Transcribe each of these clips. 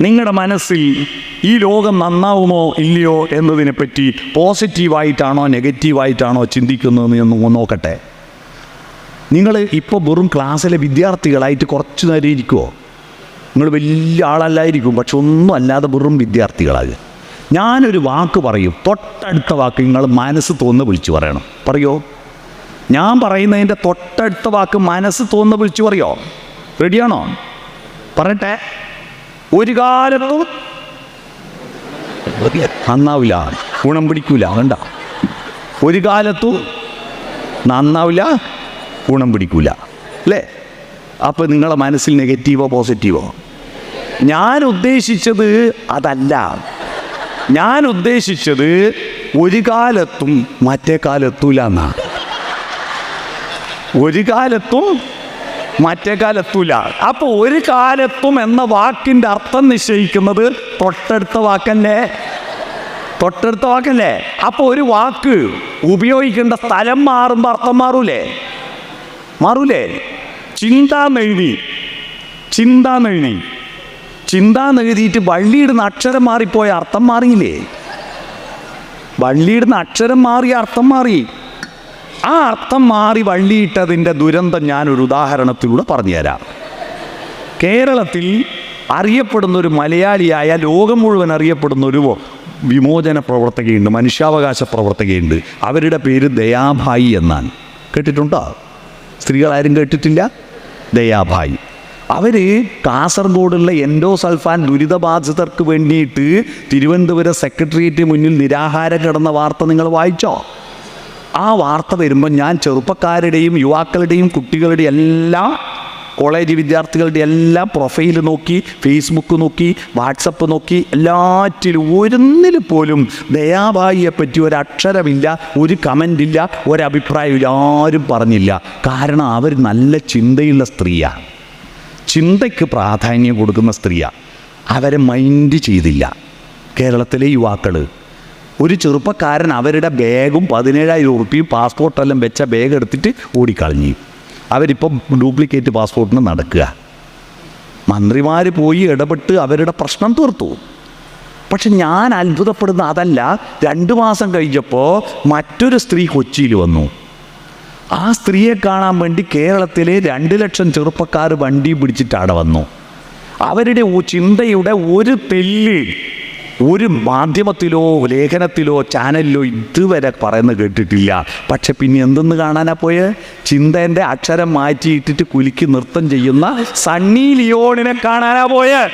നിങ്ങളുടെ മനസ്സിൽ ഈ ലോകം നന്നാവുമോ ഇല്ലയോ എന്നതിനെപ്പറ്റി പോസിറ്റീവായിട്ടാണോ നെഗറ്റീവായിട്ടാണോ ചിന്തിക്കുന്നതെന്ന് ഒന്ന് നോക്കട്ടെ. നിങ്ങൾ ഇപ്പോൾ വെറും ക്ലാസ്സിലെ വിദ്യാർത്ഥികളായിട്ട് കുറച്ച് നേരം ഇരിക്കുമോ നിങ്ങൾ വലിയ ആളല്ലായിരിക്കും പക്ഷെ ഒന്നും അല്ലാതെ വെറും വിദ്യാർത്ഥികളാകുക ഞാനൊരു വാക്ക് പറയും തൊട്ടടുത്ത വാക്ക് നിങ്ങൾ മനസ്സ് തോന്നുന്ന വിളിച്ചു പറയണം. പറയോ? ഞാൻ പറയുന്നതിന്റെ തൊട്ടടുത്ത വാക്ക് മനസ്സ് തോന്നുന്ന വിളിച്ചു പറയോ? റെഡിയാണോ പറയട്ടെ. ഒരു കാലത്തും നന്നാവില്ല. ഗുണം പിടിക്കൂല വേണ്ട ഒരു കാലത്തും നന്നാവില്ല ഗുണം പിടിക്കൂല. അല്ലേ? അപ്പോൾ നിങ്ങളെ മനസ്സിൽ നെഗറ്റീവോ പോസിറ്റീവോ? ഞാൻ ഉദ്ദേശിച്ചത് അതല്ല. ഞാൻ ഉദ്ദേശിച്ചത് ഒരു കാലത്തും മറ്റേ കാലത്തൂല എന്നാണ് ഒരു കാലത്തും മറ്റേ കാലത്തൂല. അപ്പോൾ ഒരു കാലത്തും എന്ന വാക്കിന്റെ അർത്ഥം നിശ്ചയിക്കുന്നത് തൊട്ടടുത്ത വാക്കല്ലേ? തൊട്ടടുത്ത വാക്കല്ലേ? അപ്പോൾ ഒരു വാക്ക് ഉപയോഗിക്കേണ്ട സ്ഥലം മാറുമ്പോൾ അർത്ഥം മാറൂലേ? മാറൂലേ? ചിന്താന്നെഴുതി ചിന്താന്നെഴുതി ചിന്താന്നെഴുതിയിട്ട് വള്ളിയിടുന്ന അക്ഷരം മാറിപ്പോയ അർത്ഥം മാറിയില്ലേ? വള്ളിയിടുന്ന അക്ഷരം മാറി അർത്ഥം മാറി. ആ അർത്ഥം മാറി വള്ളിയിട്ടതിന്റെ ദുരന്തം ഞാനൊരു ഉദാഹരണത്തിലൂടെ പറഞ്ഞുതരാം. കേരളത്തിൽ അറിയപ്പെടുന്ന ഒരു മലയാളിയായ ലോകം മുഴുവൻ അറിയപ്പെടുന്ന ഒരു വിമോചന പ്രവർത്തകയുണ്ട് മനുഷ്യാവകാശ പ്രവർത്തകയുണ്ട്. അവരുടെ പേര് ദയാഭായി എന്നാണ്. കേട്ടിട്ടുണ്ടോ? സ്ത്രീകളാരും കേട്ടിട്ടില്ല? ദയാഭായി. അവർ കാസർഗോഡുള്ള എൻഡോസൾഫാൻ ദുരിതബാധിതർക്ക് വേണ്ടിയിട്ട് തിരുവനന്തപുരം സെക്രട്ടേറിയറ്റ് മുന്നിൽ നിരാഹാരം കിടന്ന വാർത്ത നിങ്ങൾ വായിച്ചോ? ആ വാർത്ത വരുമ്പോൾ ഞാൻ ചെറുപ്പക്കാരുടെയും യുവാക്കളുടെയും കുട്ടികളുടെയും എല്ലാം കോളേജ് വിദ്യാർത്ഥികളുടെ എല്ലാം പ്രൊഫൈൽ നോക്കി ഫേസ്ബുക്ക് നോക്കി വാട്സപ്പ് നോക്കി എല്ലാറ്റിലും ഒരുന്നിൽ പോലും ദയാബായിയെ പറ്റി ഒരു അക്ഷരമില്ല ഒരു കമന്റ് ഇല്ല ഒരഭിപ്രായമില്ല ആരും പറഞ്ഞില്ല. കാരണം അവർ നല്ല ചിന്തയുള്ള സ്ത്രീയാണ് ചിന്തയ്ക്ക് പ്രാധാന്യം കൊടുക്കുന്ന സ്ത്രീയാണ് അവരെ മൈൻഡ് ചെയ്തില്ല. കേരളത്തിലെ യുവാക്കൾ ഒരു ചെറുപ്പക്കാരൻ അവരുടെ ബാഗും പതിനേഴായിരം ഉറുപ്പിയും പാസ്പോർട്ടെല്ലാം വെച്ച ബാഗ് എടുത്തിട്ട് ഓടിക്കളഞ്ഞു. അവരിപ്പം ഡ്യൂപ്ലിക്കേറ്റ് പാസ്പോർട്ടിന് നടക്കുക. മന്ത്രിമാർ പോയി ഇടപെട്ട് അവരുടെ പ്രശ്നം തീർത്തു. പക്ഷെ ഞാൻ അത്ഭുതപ്പെടുന്ന അതല്ല രണ്ട് മാസം കഴിഞ്ഞപ്പോൾ മറ്റൊരു സ്ത്രീ കൊച്ചിയിൽ വന്നു. ആ സ്ത്രീയെ കാണാൻ വേണ്ടി കേരളത്തിലെ രണ്ട് ലക്ഷം ചെറുപ്പക്കാർ വണ്ടി പിടിച്ചിട്ട് വന്നു. അവരുടെ ചിന്തയുടെ ഒരു തെല്ല് ഒരു മാധ്യമത്തിലോ ലേഖനത്തിലോ ചാനലിലോ ഇതുവരെ പറയുന്നത് കേട്ടിട്ടില്ല. പക്ഷെ പിന്നെ എന്തെന്ന് കാണാനാ പോയെ? ചിന്തേന്റെ അക്ഷരം മാറ്റിയിട്ടിട്ട് കുലുക്കി നൃത്തം ചെയ്യുന്ന സണ്ണി ലിയോണിനെ കാണാനാ പോയെ.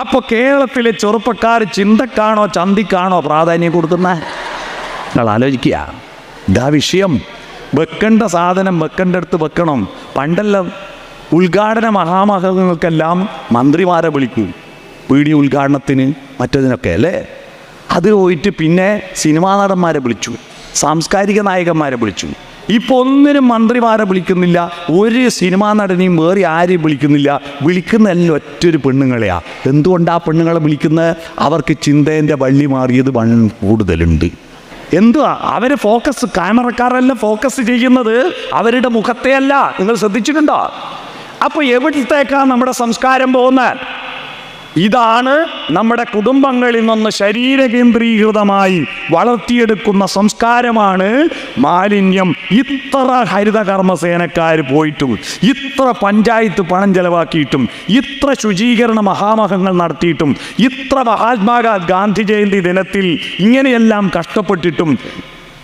അപ്പൊ കേരളത്തിലെ ചെറുപ്പക്കാർ ചിന്തക്കാണോ ചന്തിക്കാണോ പ്രാധാന്യം കൊടുക്കുന്ന? നിങ്ങൾ ആലോചിക്കുക. ഇതാ വിഷയം. വെക്കേണ്ട സാധനം വെക്കേണ്ട അടുത്ത് വെക്കണം. പണ്ടെല്ലാം ഉദ്ഘാടന മഹാമഹങ്ങൾക്കെല്ലാം മന്ത്രിമാരെ വിളിക്കും. പീഡിയ ഉദ്ഘാടനത്തിന് മറ്റതിനൊക്കെ അല്ലേ? അത് പോയിട്ട് പിന്നെ സിനിമാ നടന്മാരെ വിളിച്ചു. സാംസ്കാരിക നായകന്മാരെ വിളിച്ചു. ഇപ്പോൾ ഒന്നിനും മന്ത്രിമാരെ വിളിക്കുന്നില്ല ഒരു സിനിമാ നടനെയും വേറെ ആരെയും വിളിക്കുന്നില്ല. വിളിക്കുന്ന എല്ലാം ഒറ്റൊരു പെണ്ണുങ്ങളെയാ. എന്തുകൊണ്ടാ പെണ്ണുങ്ങളെ വിളിക്കുന്നത് അവർക്ക് ചിന്തേന്റെ വള്ളി മാറിയത് വൺ കൂടുതലുണ്ട്. എന്തുവാ? അവർ ഫോക്കസ് ക്യാമറക്കാരെല്ലാം ഫോക്കസ് ചെയ്യുന്നത്. അവരുടെ മുഖത്തെയല്ല. നിങ്ങൾ ശ്രദ്ധിച്ചിട്ടുണ്ടോ? അപ്പോൾ എവിടത്തേക്കാണ് നമ്മുടെ സംസ്കാരം പോകുന്നത്? ഇതാണ് നമ്മുടെ കുടുംബങ്ങളിൽ നിന്ന് ശരീര കേന്ദ്രീകൃതമായി വളർത്തിയെടുക്കുന്ന സംസ്കാരമാണ് മാലിന്യം. ഇത്ര ഹരിത കർമ്മസേനക്കാർ പോയിട്ടും ഇത്ര പഞ്ചായത്ത് പണം ചെലവാക്കിയിട്ടും ഇത്ര ശുചീകരണ മഹാമഹങ്ങൾ നടത്തിയിട്ടും ഇത്ര മഹാത്മാ ഗാന്ധി ജയന്തി ദിനത്തിൽ ഇങ്ങനെയെല്ലാം കഷ്ടപ്പെട്ടിട്ടും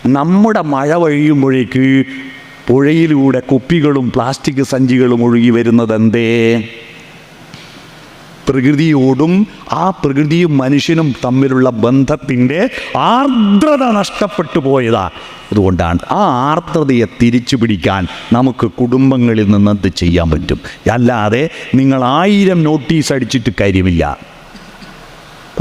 നമ്മുടെ മഴ വഴിയുമ്പോഴേക്ക് പുഴയിലൂടെ കുപ്പികളും പ്ലാസ്റ്റിക് സഞ്ചികളും ഒഴുകി വരുന്നത് എന്തേ പ്രകൃതിയോടും ആ പ്രകൃതിയും മനുഷ്യനും തമ്മിലുള്ള ബന്ധത്തിന്റെ ആർദ്രത നഷ്ടപ്പെട്ടു പോയതാ. അതുകൊണ്ടാണ് ആ ആർദ്രതയെ തിരിച്ചു പിടിക്കാൻ നമുക്ക് കുടുംബങ്ങളിൽ നിന്ന് എന്ത് ചെയ്യാൻ പറ്റും? അല്ലാതെ നിങ്ങൾ ആയിരം നോട്ടീസ് അടിച്ചിട്ട് കാര്യമില്ല.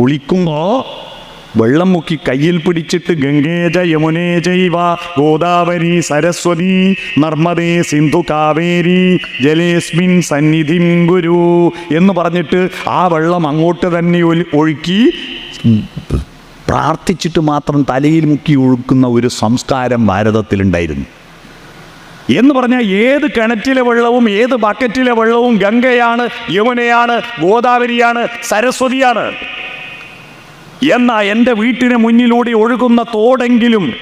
കുളിക്കുമ്പോൾ വെള്ളം മുക്കി കയ്യിൽ പിടിച്ചിട്ട് ഗംഗേജ യമുനേ ജൈവ ഗോദാവരി സരസ്വതി നർമ്മദേ സിന്ധു കാവേരി ജലേസ്മിൻ സന്നിധിം ഗുരു എന്ന് പറഞ്ഞിട്ട് ആ വെള്ളം അങ്ങോട്ട് തന്നെ ഒഴുക്കി പ്രാർത്ഥിച്ചിട്ട് മാത്രം തലയിൽ മുക്കി ഒഴുക്കുന്ന ഒരു സംസ്കാരം ഭാരതത്തിലുണ്ടായിരുന്നു. എന്ന് പറഞ്ഞാൽ ഏത് കിണറ്റിലെ വെള്ളവും ഏത് ബക്കറ്റിലെ വെള്ളവും ഗംഗയാണ് യമുനയാണ് ഗോദാവരിയാണ് സരസ്വതിയാണ്. എന്നാ എന്റെ വീട്ടിന് മുന്നിലൂടെ ഒഴുകുന്ന തോടെങ്കിലും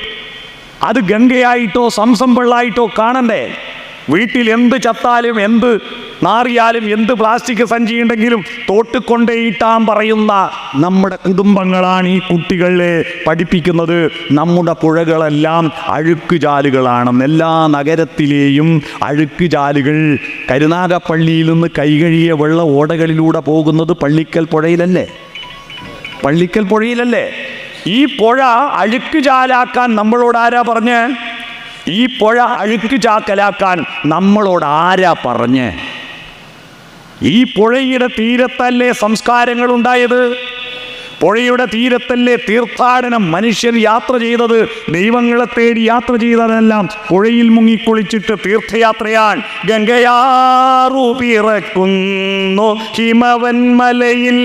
അത് ഗംഗയായിട്ടോ സംസംപിള്ളായിട്ടോ കാണണ്ടേ? വീട്ടിൽ എന്ത് ചത്താലും എന്ത് നാറിയാലും എന്ത് പ്ലാസ്റ്റിക് സഞ്ചിയുണ്ടെങ്കിലും തോട്ടിക്കൊണ്ടേയിട്ടാൻ പറയുന്ന നമ്മുടെ കുടുംബങ്ങളാണ് ഈ കുട്ടികളെ പഠിപ്പിക്കുന്നത്. നമ്മുടെ പുഴകളെല്ലാം അഴുക്കുചാലുകളാണെന്ന് എല്ലാ നഗരത്തിലെയും അഴുക്കുചാലുകൾ. കരുനാഗപ്പള്ളിയിൽ നിന്ന് കൈകഴിയ വെള്ള ഓടകളിലൂടെ പോകുന്നത് പള്ളിക്കൽ പുഴയിലല്ലേ? പള്ളിക്കൽ പുഴയിലല്ലേ? ഈ പുഴ അഴുക്ക് ചാലാക്കാൻ നമ്മളോട് ആരാ പറഞ്ഞ്? ഈ പുഴ അഴുക്ക് ചാക്കലാക്കാൻ നമ്മളോട് ആരാ പറഞ്ഞ്? ഈ പുഴയുടെ തീരത്തല്ലേ സംസ്കാരങ്ങൾ ഉണ്ടായത്? പുഴയുടെ തീരത്തല്ലേ തീർത്ഥാടനം മനുഷ്യർ യാത്ര ചെയ്തത്? ദൈവങ്ങളെ തേടി യാത്ര ചെയ്തതെല്ലാം പുഴയിൽ മുങ്ങിക്കുളിച്ചിട്ട് തീർത്ഥയാത്രയാൻ ഗംഗയാറു പിറക്കുന്നു ഹിമവൻമലയിൽ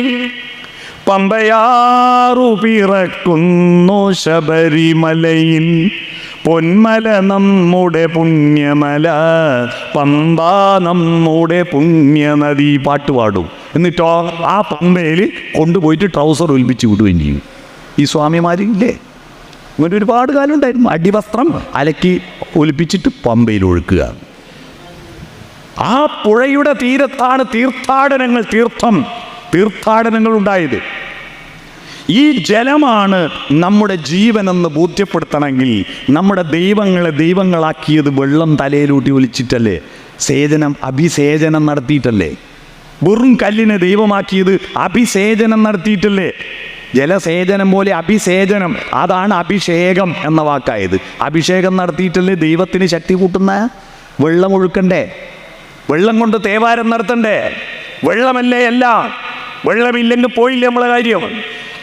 പമ്പയാറു പിറക്കുന്നു ശബരിമലയിൽ. പൊന്മല നമ്മുടെ പുണ്യമല പമ്പ നമ്മുടെ പുണ്യനദി പാട്ട് പാടും. എന്നിട്ടോ ആ പമ്പയിൽ കൊണ്ടുപോയിട്ട് ട്രൗസർ ഒലിപ്പിച്ച് വിടുകയും ചെയ്യും. ഈ സ്വാമിമാരില്ലേ? ഇങ്ങനെ ഒരുപാട് കാലം ഉണ്ടായിരുന്നു അടിവസ്ത്രം അലക്കി ഒലിപ്പിച്ചിട്ട് പമ്പയിൽ ഒഴുക്കുക. ആ പുഴയുടെ തീരത്താണ് തീർത്ഥാടനങ്ങൾ തീർത്ഥം. തീർത്ഥാടനങ്ങൾ ഉണ്ടായത്. ഈ ജലമാണ് നമ്മുടെ ജീവനെന്ന് ബോധ്യപ്പെടുത്തണമെങ്കിൽ നമ്മുടെ ദൈവങ്ങളെ ദൈവങ്ങളാക്കിയത് വെള്ളം തലയിലൂട്ടി ഒലിച്ചിട്ടല്ലേ? സേചനം അഭിസേചനം നടത്തിയിട്ടല്ലേ? വെറും കല്ലിനെ ദൈവമാക്കിയത് അഭിസേചനം നടത്തിയിട്ടല്ലേ? ജലസേചനം പോലെ അഭിസേചനം അതാണ് അഭിഷേകം എന്ന വാക്കായത്. അഭിഷേകം നടത്തിയിട്ടല്ലേ ദൈവത്തിന് ശക്തി കൂട്ടുന്ന? വെള്ളം ഒഴുക്കണ്ടേ? വെള്ളം കൊണ്ട് തേവാരം നടത്തണ്ടേ? വെള്ളമല്ലേ എല്ലാം? വെള്ളമില്ലെങ്കിൽ പോയില്ല നമ്മളെ കാര്യം?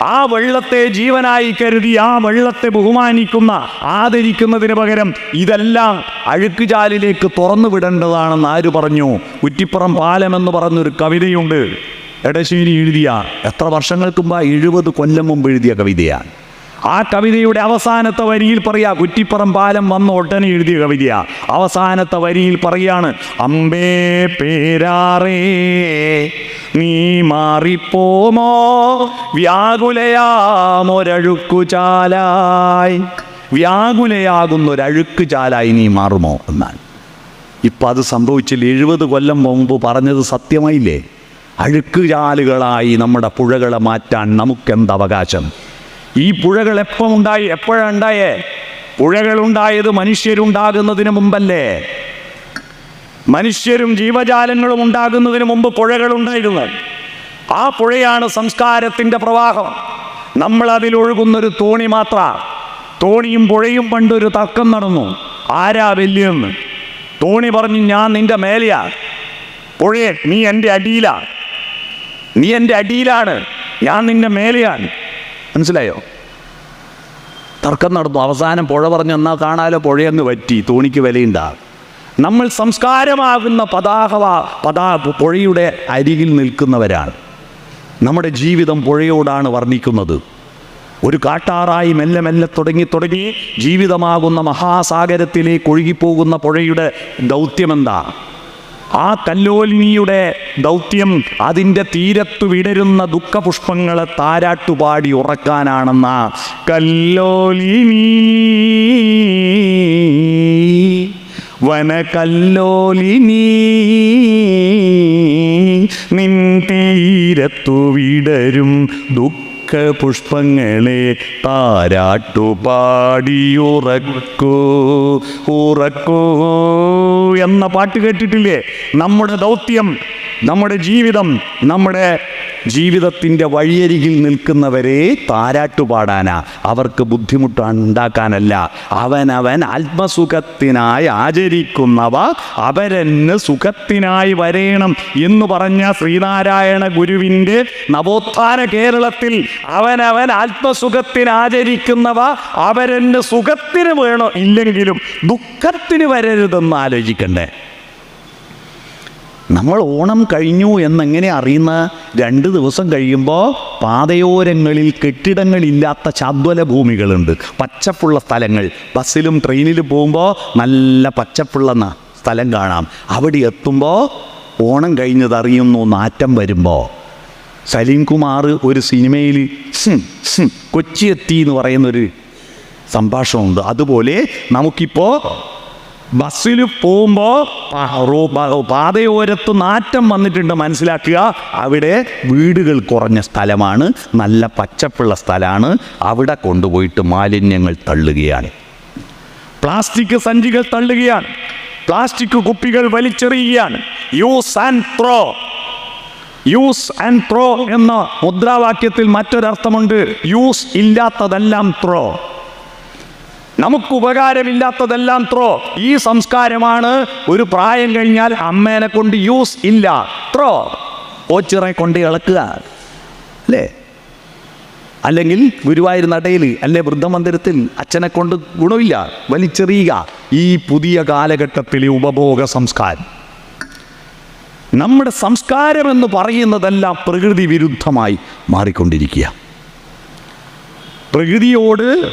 ആ വെള്ളത്തെ ജീവനായി കരുതി ആ വെള്ളത്തെ ബഹുമാനിക്കുന്ന ആദരിക്കുന്നതിന് പകരം ഇതെല്ലാം അഴുക്കുചാലിലേക്ക് തുറന്നു വിടേണ്ടതാണെന്ന് ആര് പറഞ്ഞു? കുറ്റിപ്പുറം പാലം എന്ന് പറഞ്ഞൊരു കവിതയുണ്ട്. എടശ്ശേരി എഴുതിയ എത്ര വർഷങ്ങൾക്ക് മുമ്പ് എഴുപത് കൊല്ലം മുമ്പ് എഴുതിയ കവിതയാണ് ആ കവിതയുടെ അവസാനത്തെ വരിയിൽ പറയാ കുറ്റിപ്പുറം പാലം വന്ന ഒട്ടനെ എഴുതിയ കവിതയാ. അവസാനത്തെ വരിയിൽ പറയാണ് അമ്പേ പേരാറേ നീ മാറിപ്പോമോ? വ്യാകുലയാമൊരഴുക്കു ചാലായി. വ്യാകുലയാകുന്നൊരഴുക്ക് ചാലായി നീ മാറുമോ എന്നാണ് ഇപ്പം അത് സംഭവിച്ചില്ല? എഴുപത് കൊല്ലം മുമ്പ് പറഞ്ഞത് സത്യമായില്ലേ? അഴുക്കുചാലുകളായി നമ്മുടെ പുഴകളെ മാറ്റാൻ നമുക്കെന്ത് അവകാശം? ഈ പുഴകൾ എപ്പം ഉണ്ടായി? എപ്പോഴാണ് ഉണ്ടായേ? പുഴകളുണ്ടായത് മനുഷ്യരുണ്ടാകുന്നതിന് മുമ്പല്ലേ? മനുഷ്യരും ജീവജാലങ്ങളും ഉണ്ടാകുന്നതിന് മുമ്പ് പുഴകളുണ്ടായിരുന്നു ആ പുഴയാണ് സംസ്കാരത്തിന്റെ പ്രവാഹം. നമ്മൾ അതിൽ അതിലൊഴുകുന്നൊരു തോണി മാത്ര. തോണിയും പുഴയും പണ്ടൊരു തർക്കം നടന്നു. ആരാ വലിയെന്ന് തോണി പറഞ്ഞു ഞാൻ നിന്റെ മേലെയാ. പുഴയെ നീ എന്റെ അടിയിലാ. നീ എന്റെ അടിയിലാണ്. ഞാൻ നിന്റെ മേലെയാണ്. മനസ്സിലായോ? തർക്കം നടന്നു. അവസാനം പുഴ പറഞ്ഞു എന്നാൽ കാണാലോ പുഴയങ്ങ് പറ്റി തോണിക്ക് വിലയുണ്ടാ. നമ്മൾ സംസ്കാരമാകുന്ന പതാക പതാ പുഴയുടെ അരികിൽ നിൽക്കുന്നവരാണ്. നമ്മുടെ ജീവിതം പുഴയോടാണ് വർണിക്കുന്നത്. ഒരു കാട്ടാറായി മെല്ലെ മെല്ലെ തുടങ്ങി തുടങ്ങി ജീവിതമാകുന്ന മഹാസാഗരത്തിലേക്ക് ഒഴുകിപ്പോകുന്ന പുഴയുടെ ദൗത്യമെന്താ? ആ കല്ലോലിനിയുടെ ദൗത്യം അതിന്റെ തീരത്തു വിടരുന്ന ദുഃഖപുഷ്പങ്ങളെ താരാട്ടുപാടി ഉറക്കാനാണെന്ന കല്ലോലിനി വനകല്ലോലിനി നിൻ തീരത്തു വിടരും ദുഃഖപുഷ്പങ്ങളെ താരാട്ടുപാടി ഉറക്കൂ ഉറക്കൂ എന്ന പാട്ട് കേട്ടിട്ടില്ലേ? നമ്മുടെ ദൗത്യം നമ്മുടെ ജീവിതം നമ്മുടെ ജീവിതത്തിന്റെ വഴിയരികിൽ നിൽക്കുന്നവരെ താരാട്ടുപാടാനാ അവർക്ക് ബുദ്ധിമുട്ടാണ് ഉണ്ടാക്കാനല്ല. അവനവൻ ആത്മസുഖത്തിനായി ആചരിക്കുന്നവ അവരെന്ന് സുഖത്തിനായി വരേണം എന്ന് പറഞ്ഞ ശ്രീനാരായണ ഗുരുവിന്റെ നവോത്ഥാന കേരളത്തിൽ അവനവൻ ആത്മസുഖത്തിന് ആചരിക്കുന്നവ അവരെന്ന് സുഖത്തിന് വേണോ ഇല്ലെങ്കിലും ദുഃഖത്തിന് വരരുതെന്ന് ആലോചിക്കണ്ടേ. നമ്മൾ ഓണം കഴിഞ്ഞു എന്നെങ്ങനെ അറിയുന്ന രണ്ട് ദിവസം കഴിയുമ്പോൾ പാതയോരങ്ങളിൽ കെട്ടിടങ്ങളില്ലാത്ത ചാദ്വല ഭൂമികളുണ്ട് പച്ചപ്പുള്ള സ്ഥലങ്ങൾ. ബസ്സിലും ട്രെയിനിലും പോകുമ്പോൾ നല്ല പച്ചപ്പുള്ള സ്ഥലം കാണാം. അവിടെ എത്തുമ്പോൾ ഓണം കഴിഞ്ഞത് അറിയുന്നു നാറ്റം വരുമ്പോൾ സലീം കുമാർ ഒരു സിനിമയിൽ "ഹും, ഹും, കൊച്ചി എത്തി എന്ന് പറയുന്നൊരു സംഭാഷണമുണ്ട്. അതുപോലെ നമുക്കിപ്പോൾ ബസ്സിൽ പോകുമ്പോൾ പാതയോരത്ത് നാറ്റം വന്നിട്ടുണ്ട് മനസ്സിലാക്കുക. അവിടെ വീടുകൾ കുറഞ്ഞ സ്ഥലമാണ് നല്ല പച്ചപ്പുള്ള സ്ഥലമാണ്. അവിടെ കൊണ്ടുപോയിട്ട് മാലിന്യങ്ങൾ തള്ളുകയാണ്. പ്ലാസ്റ്റിക് സഞ്ചികൾ തള്ളുകയാണ്. പ്ലാസ്റ്റിക് കുപ്പികൾ വലിച്ചെറിയുകയാണ്. Use and throw. Use and throw എന്ന മുദ്രാവാക്യത്തിൽ മറ്റൊരർത്ഥമുണ്ട്. യൂസ് ഇല്ലാത്തതെല്ലാം ത്രോ നമുക്ക് ഉപകാരമില്ലാത്തതെല്ലാം ത്രോ ഈ സംസ്കാരമാണ് ഒരു പ്രായം കഴിഞ്ഞാൽ അമ്മേനെ കൊണ്ട് യൂസ് ഇല്ല. ത്രോ ഓച്ചിറെ കൊണ്ട് ഇളക്കുക. അല്ലേ? അല്ലെങ്കിൽ ഗുരുവായൂർ നടയിൽ അല്ലെ വൃദ്ധമന്ദിരത്തിൽ അച്ഛനെ കൊണ്ട് ഗുണമില്ല. വലിച്ചെറിയുക. ഈ പുതിയ കാലഘട്ടത്തിലെ ഉപഭോഗ സംസ്കാരം. നമ്മുടെ സംസ്കാരം എന്ന് പറയുന്നതെല്ലാം പ്രകൃതി വിരുദ്ധമായി മാറിക്കൊണ്ടിരിക്കുക. പ്രകൃതിയോട്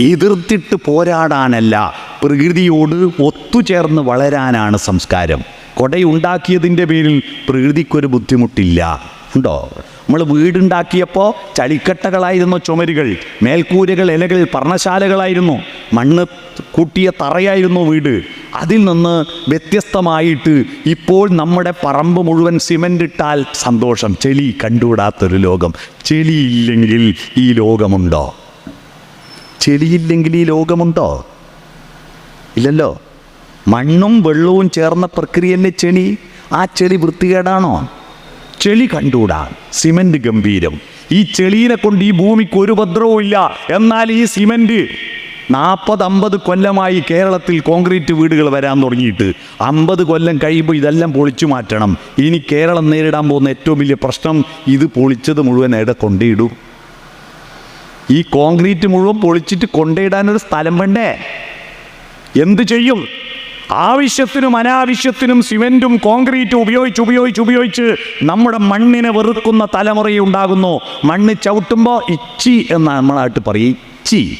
എതിർത്തിട്ട് പോരാടാനല്ല പ്രകൃതിയോട് ഒത്തുചേർന്ന് വളരാനാണ് സംസ്കാരം. കൊടയുണ്ടാക്കിയതിന്റെ പേരിൽ പ്രകൃതിക്കൊരു ബുദ്ധിമുട്ടില്ല. ഉണ്ടോ? നമ്മൾ വീടുണ്ടാക്കിയപ്പോൾ ചളിക്കട്ടകളായിരുന്നു ചുമരുകൾ മേൽക്കൂരകൾ ഇലകൾ പർണശാലകളായിരുന്നു. മണ്ണ് കൂട്ടിയ തറയായിരുന്നു വീട്. അതിൽ നിന്ന് വ്യത്യസ്തമായിട്ട് ഇപ്പോൾ നമ്മുടെ പറമ്പ് മുഴുവൻ സിമന്റ് ഇട്ടാൽ സന്തോഷം. ചെളി കണ്ടുവിടാത്തൊരു ലോകം. ചെളിയില്ലെങ്കിൽ ഈ ലോകമുണ്ടോ? ചെളിയില്ലെങ്കിൽ ഈ ലോകമുണ്ടോ? ഇല്ലല്ലോ. മണ്ണും വെള്ളവും ചേർന്ന പ്രക്രിയയിലെ ചെളി? ആ ചെളി വൃത്തികേടാണോ? ചെളി കണ്ടുകൂടാ സിമന്റ് ഗംഭീരം. ഈ ചെളിയിനെ കൊണ്ട് ഈ ഭൂമിക്ക് ഒരു ഭദ്രവും ഇല്ല എന്നാൽ ഈ സിമന്റ് നാൽപ്പത് അമ്പത് കൊല്ലമായി കേരളത്തിൽ കോൺക്രീറ്റ് വീടുകൾ വരാൻ തുടങ്ങിയിട്ട് അമ്പത് കൊല്ലം കഴിയുമ്പോൾ ഇതെല്ലാം പൊളിച്ചു മാറ്റണം. ഇനി കേരളം നേരിടാൻ പോകുന്ന ഏറ്റവും വലിയ പ്രശ്നം ഇത് പൊളിച്ചത് മുഴുവൻ എവിടെ കൊണ്ടിടും ഈ കോൺക്രീറ്റ് മുഴുവൻ പൊളിച്ചിട്ട് കൊണ്ടിടാനൊരു സ്ഥലം വേണ്ടേ? എന്ത് ചെയ്യും? ആവശ്യത്തിനും അനാവശ്യത്തിനും സിമെന്റും കോൺക്രീറ്റും ഉപയോഗിച്ച് ഉപയോഗിച്ച് ഉപയോഗിച്ച് നമ്മുടെ മണ്ണിനെ വെറുക്കുന്ന തലമുറയുണ്ടാകുന്നു. മണ്ണ് ചവിട്ടുമ്പോൾ ഇച്ചി എന്ന് നമ്മളായിട്ട് പറയും. ഇച്ചി.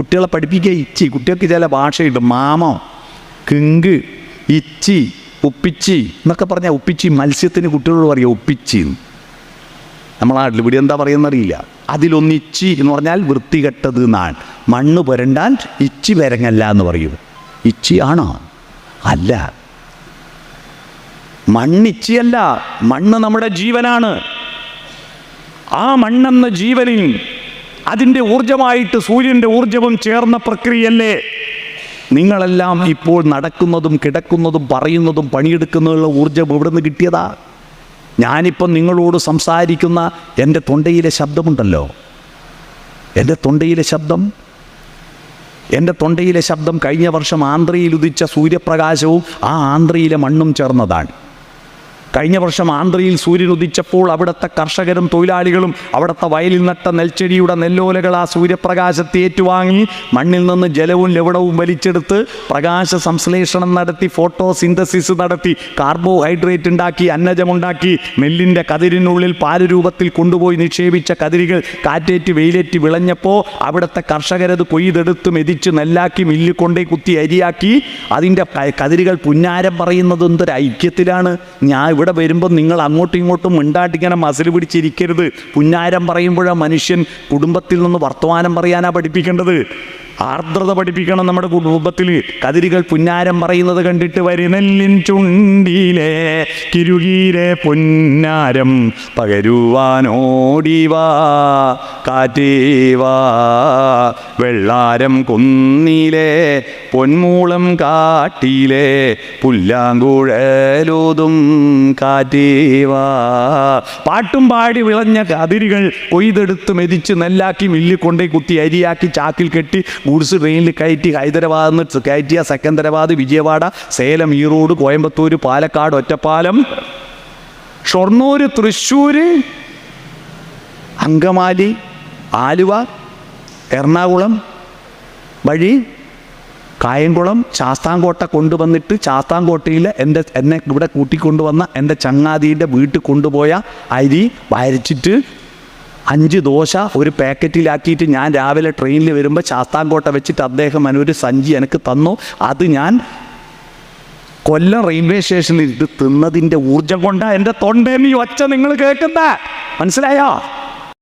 കുട്ടികളെ പഠിപ്പിക്കുക ഇച്ചി. കുട്ടികൾക്ക് ചില ഭാഷയുണ്ട്. മാമോ കിങ്ക് ഇച്ചി ഉപ്പിച്ചി എന്നൊക്കെ പറഞ്ഞാൽ ഉപ്പിച്ചി മത്സ്യത്തിന് കുട്ടികളോട് പറയുക ഉപ്പിച്ചി. നമ്മളെ നാട്ടിൽ ഇവിടെ എന്താ പറയുന്നറിയില്ല അതിലൊന്നിച്ചി എന്ന് പറഞ്ഞാൽ വൃത്തികെട്ടത് എന്നാണ്. മണ്ണ് പുരണ്ടാൽ ഇച്ചി വരങ്ങല്ല എന്ന് പറയും. ഇച്ചി ആണോ? അല്ല. മണ്ണിച്ചിയല്ല മണ്ണ് നമ്മുടെ ജീവനാണ്. ആ മണ്ണെന്ന ജീവനിൽ അതിന്റെ ഊർജമായിട്ട് സൂര്യന്റെ ഊർജവും ചേർന്ന പ്രക്രിയയല്ലേ? നിങ്ങളെല്ലാം ഇപ്പോൾ നടക്കുന്നതും കിടക്കുന്നതും പറയുന്നതും പണിയെടുക്കുന്നതുള്ള ഊർജം എവിടെ നിന്ന് കിട്ടിയതാ? ഞാനിപ്പം നിങ്ങളോട് സംസാരിക്കുന്ന എന്റെ തൊണ്ടയിലെ ശബ്ദമുണ്ടല്ലോ. എന്റെ തൊണ്ടയിലെ ശബ്ദം? എന്റെ തൊണ്ടയിലെ ശബ്ദം കഴിഞ്ഞ വർഷം ആന്ധ്രയിൽ ഉദിച്ച സൂര്യപ്രകാശവും ആ ആന്ധ്രയിലെ മണ്ണും ചേർന്നതാണ്. കഴിഞ്ഞ വർഷം ആന്ധ്രയിൽ സൂര്യൻ ഉദിച്ചപ്പോൾ അവിടുത്തെ കർഷകരും തൊഴിലാളികളും അവിടുത്തെ വയലിൽ നട്ട നെൽച്ചെടിയുടെ നെല്ലോലകൾ ആ സൂര്യപ്രകാശത്തെ ഏറ്റുവാങ്ങി മണ്ണിൽ നിന്ന് ജലവും ലവണവും വലിച്ചെടുത്ത് പ്രകാശ സംശ്ലേഷണം നടത്തി ഫോട്ടോ സിന്തസിസ് നടത്തി കാർബോഹൈഡ്രേറ്റ് ഉണ്ടാക്കി അന്നജമുണ്ടാക്കി നെല്ലിന്റെ കതിരിനുള്ളിൽ പാലുരൂപത്തിൽ കൊണ്ടുപോയി നിക്ഷേപിച്ച കതിരികൾ കാറ്റേറ്റ് വെയിലേറ്റ് വിളഞ്ഞപ്പോൾ അവിടുത്തെ കർഷകരത് കൊയ്തെടുത്ത് മെതിച്ച് നെല്ലാക്കി മില്ലിൽ കൊണ്ടേ കുത്തി അരിയാക്കി. അതിന്റെ കതിരുകൾ പുന്നാരം പറയുന്നത് എന്തൊരു ഐക്യത്തിലാണ്. ഞാൻ ഇവിടെ വരുമ്പോൾ നിങ്ങൾ അങ്ങോട്ടും ഇങ്ങോട്ടും മിണ്ടാട്ടിങ്ങനെ മസിൽ പിടിച്ചിരിക്കരുത്. പുന്നാരം പറയുമ്പോഴാണ് മനുഷ്യൻ കുടുംബത്തിൽ നിന്ന് വർത്തമാനം പറയാനാണ് പഠിപ്പിക്കേണ്ടത്. ആർദ്രത പഠിപ്പിക്കണം നമ്മുടെ കുടുംബത്തിൽ കതിരുകൾ പുന്നാരം പറയുന്നത് കണ്ടിട്ട് വരുന്നെല്ലിൻ ചുണ്ടിലെ കിരുകീരെ പുന്നാരം പകരുവാനോടിവാ കാറ്റീവാ വെള്ളാരം കുന്നിലെ പൊന്മൂളം കാട്ടിലെ പുല്ലാങ്കുഴലോതും കാറ്റേവാ പാട്ടും പാടി വിളഞ്ഞ കതിരുകൾ കൊയ്തെടുത്ത് മെതിച്ച് നെല്ലാക്കി മില്ലിൽ കൊണ്ടേ കുത്തി അരിയാക്കി ചാക്കിൽ കെട്ടി ഗൂഡ്സ് ട്രെയിനിൽ കയറ്റി ഹൈദരാബാദിൽ നിന്ന് കയറ്റിയ സെക്കന്ദരാബാദ് വിജയവാഡ സേലം ഈറോഡ് കോയമ്പത്തൂർ പാലക്കാട് ഒറ്റപ്പാലം ഷൊർണൂർ തൃശ്ശൂർ അങ്കമാലി ആലുവ എറണാകുളം വഴി കായംകുളം ശാസ്താംകോട്ട കൊണ്ടുവന്നിട്ട് ശാസ്താംകോട്ടയിൽ എന്റെ എന്നെ ഇവിടെ കൂട്ടിക്കൊണ്ടുവന്ന എന്റെ ചങ്ങാതിയുടെ വീട്ടിൽ കൊണ്ടുപോയ അരി വരച്ചിട്ട് അഞ്ച് ദോശ ഒരു പാക്കറ്റിലാക്കിയിട്ട് ഞാൻ രാവിലെ ട്രെയിനിൽ വരുമ്പോൾ ശാസ്താംകോട്ട വെച്ചിട്ട് അദ്ദേഹം അനൊരു സഞ്ചി എനിക്ക് തന്നു. അത് ഞാൻ കൊല്ലം റെയിൽവേ സ്റ്റേഷനിൽ ഇത് തിന്നതിന്റെ ഊർജം കൊണ്ടാണ് എന്റെ തൊണ്ടേന്ന് ഒച്ച നിങ്ങൾ കേൾക്കുന്ന. മനസ്സിലായോ?